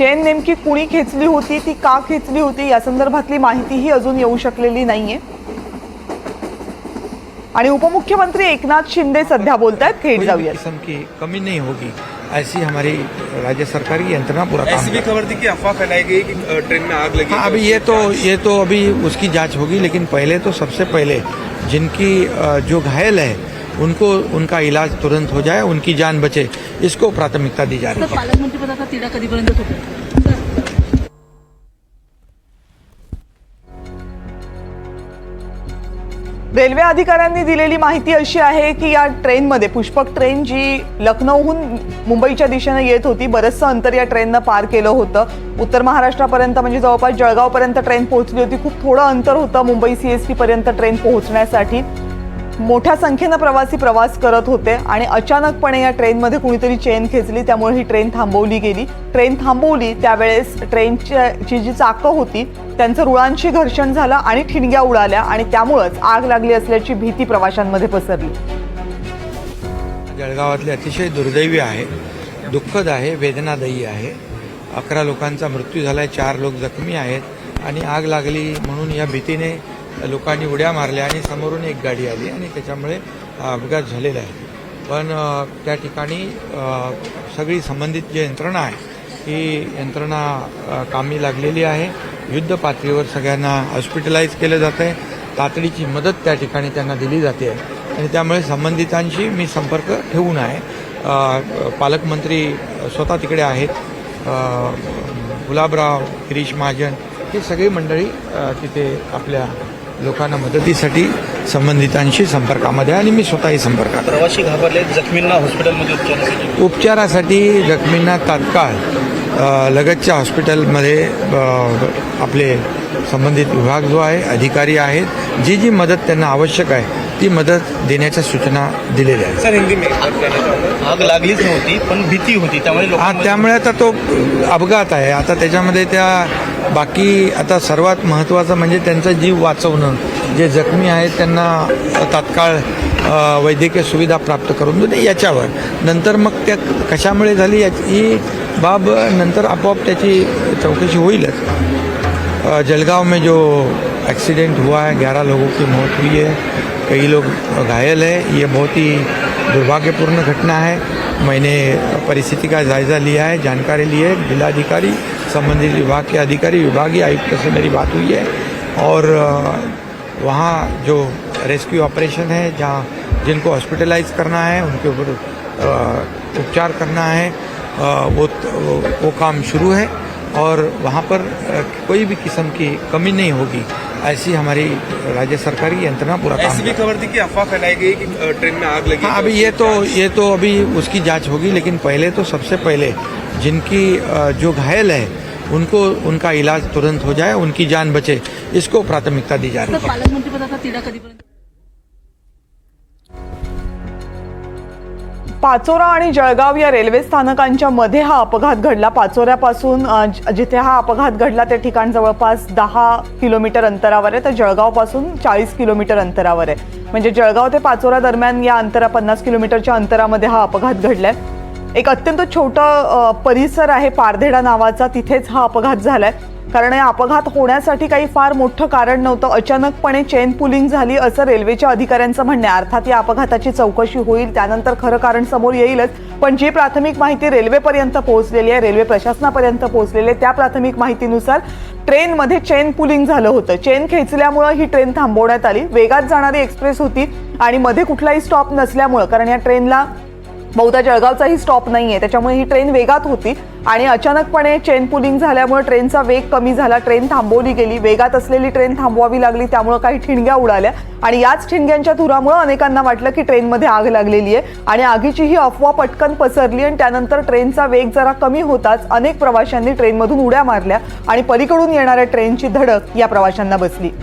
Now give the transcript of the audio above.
Chain नेमकी कुणी खेचली होती ती का खेचली होती या संदर्भातली माहितीही अजून येऊ शकलेली नाहीये. आणि उपमुख्यमंत्री एकनाथ शिंदे सध्या बोलत आहेत थेट किस्म की कमी नहीं होगी ऐसी हमारी राज्य सरकार की यंत्रणा पूरा काम ऐसी भी खबर थी कि अफवाह फैलाई गई कि ट्रेन में आग लगी हाँ अभी ये तो ये तो अभी उसकी जांच होगी लेकिन पहले तो सबसे पहले जिनकी जो घायल है उनको उनका इलाज तुरंत हो जाए उनकी जान बचे। इसको प्राथमिकता दी जा रही है। पालकमंत्रीपदाचा तिढा कधीपर्यंत सुटेल रेल्वे अधिकाऱ्यांनी दिलेली माहिती अशी आहे की या ट्रेनमध्ये पुष्पक ट्रेन जी लखनौहून मुंबईच्या दिशेने येत होती बरंचसं अंतर या ट्रेननं पार केलं होतं. उत्तर महाराष्ट्रापर्यंत म्हणजे जवळपास जळगावपर्यंत ट्रेन पोहोचली होती. खूप थोडं अंतर होतं मुंबई सीएसटी पर्यंत ट्रेन पोहोचण्यासाठी. मोठ्या संख्येनं प्रवासी प्रवास करत होते आणि अचानकपणे या ट्रेनमध्ये कुणीतरी चेन खेचली त्यामुळे ही ट्रेन थांबवली गेली. ट्रेन थांबवली त्यावेळेस ट्रेनची जी चाकं होती त्यांचं रुळांशी घर्षण झालं आणि ठिणग्या उडाल्या आणि त्यामुळंच आग लागली असल्याची भीती प्रवाशांमध्ये पसरली. जळगावातले अतिशय दुर्दैवी आहे दुःखद आहे वेदनादायी आहे. अकरा लोकांचा मृत्यू झाला आहे चार लोक जखमी आहेत आणि आग लागली म्हणून या भीतीने लोकांनी उड्या मारल्या आणि समोरून एक गाडी आली आणि त्याच्यामुळे अपघात झालेला आहे. पण त्या ठिकाणी सगळी संबंधित जी यंत्रणा आहे ही यंत्रणा कामी लागलेली आहे. युद्ध पातळीवर सगळ्यांना हॉस्पिटलाइज केलं जातं आहे तातडीची मदत त्या ठिकाणी त्यांना दिली जाते. आणि त्यामुळे संबंधितांशी मी संपर्क ठेवून आहे. पालकमंत्री स्वतः तिकडे आहेत. गुलाबराव गिरीश महाजन ही सगळी मंडळी तिथे आपल्या लोकांना मदतीसाठी संबंधितांशी संपर्कामध्ये आणि मी स्वतःही संपर्कात. प्रवासी घाबरले जखमींना हॉस्पिटलमध्ये उपचारासाठी उपचारासाठी जखमींना तात्काळ लगतच्या हॉस्पिटलमध्ये आपले संबंधित विभाग जो आहे अधिकारी आहेत जी जी मदत त्यांना आवश्यक आहे ती मदत देण्याच्या सूचना दिलेल्या आहेत. सर हिंदी आग लागलीच नव्हती पण भीती होती. त्यामुळे हा त्यामुळे आता तो अपघात आहे. आता त्याच्यामध्ये त्या बाकी आता सर्वात महत्त्वाचं म्हणजे त्यांचा जीव वाचवणं. जे जखमी आहेत त्यांना तात्काळ वैद्यकीय सुविधा प्राप्त करून देणे याच्यावर. नंतर मग त्या कशामुळे झाली याची ही बाब, नंतर आपोआप त्याची चौकशी होईलच. जलगांव में जो एक्सीडेंट हुआ है, ग्यारह लोगों की मौत हुई है, कई लोग घायल है, ये बहुत ही दुर्भाग्यपूर्ण घटना है। मैंने परिस्थिति का जायज़ा लिया है, जानकारी ली है, जिलाधिकारी, संबंधित विभाग के अधिकारी, विभागीय आयुक्त से मेरी बात हुई है। और वहाँ जो रेस्क्यू ऑपरेशन है, जहाँ जिनको हॉस्पिटलाइज करना है, उनके ऊपर उपचार करना है वो वो, काम शुरू है और वहाँ पर कोई भी किस्म की कमी नहीं होगी। ऐसी हमारी राज्य सरकार की यंत्रणा पूरा काम ऐसी भी कर खबर थी कि अफवाह फैलाई गई कि ट्रेन में आग लगी हाँ अभी ये तो ये तो अभी उसकी जाँच होगी लेकिन पहले तो सबसे पहले जिनकी जो घायल है उनको उनका इलाज तुरंत हो जाए उनकी जान बचे। इसको प्राथमिकता दी जा रही है। पाचोरा आणि जळगाव या रेल्वे स्थानकांच्या मध्ये हा अपघात घडला. पाचोऱ्यापासून जिथे हा अपघात घडला ते ठिकाण जवळपास दहा किलोमीटर अंतरावर आहे. तर जळगावपासून चाळीस किलोमीटर अंतरावर आहे. म्हणजे जळगाव ते पाचोरा दरम्यान या अंतरा पन्नास किलोमीटरच्या अंतरामध्ये हा अपघात घडला आहे एक अत्यंत छोटं परिसर आहे पारधेडा नावाचा. तिथेच हा अपघात झालाय. कारण या अपघात होण्यासाठी काही फार मोठं कारण नव्हतं. अचानकपणे चेन पुलिंग झाली असं रेल्वेच्या अधिकाऱ्यांचं म्हणणं आहे. अर्थात या अपघाताची चौकशी होईल. त्यानंतर खरं कारण समोर येईलच. पण जी प्राथमिक माहिती रेल्वेपर्यंत पोहोचलेली आहे रेल्वे प्रशासनापर्यंत पोहोचलेली आहे त्या प्राथमिक माहितीनुसार ट्रेनमध्ये चेन पुलिंग झालं होतं. चेन खेचल्यामुळं ही ट्रेन थांबवण्यात आली. वेगात जाणारी एक्सप्रेस होती आणि मध्ये कुठलाही स्टॉप नसल्यामुळं. कारण या ट्रेनला बहुधा जळगावचाही स्टॉप नाही आहे त्याच्यामुळे ही ट्रेन वेगात होती. आणि अचानकपणे चेन पुलिंग झाल्यामुळे ट्रेनचा वेग कमी झाला. ट्रेन थांबवली गेली. वेगात असलेली ट्रेन थांबवावी लागली. त्यामुळे काही ठिणग्या उडाल्या. आणि याच ठिणग्यांच्या धुरामुळे अनेकांना वाटलं की ट्रेनमध्ये आग लागलेली आहे. आणि आगीची ही अफवा पटकन पसरली आणि त्यानंतर ट्रेनचा वेग जरा कमी होताच अनेक प्रवाशांनी ट्रेनमधून उड्या मारल्या आणि पलीकडून येणाऱ्या ट्रेनची धडक या प्रवाशांना बसली.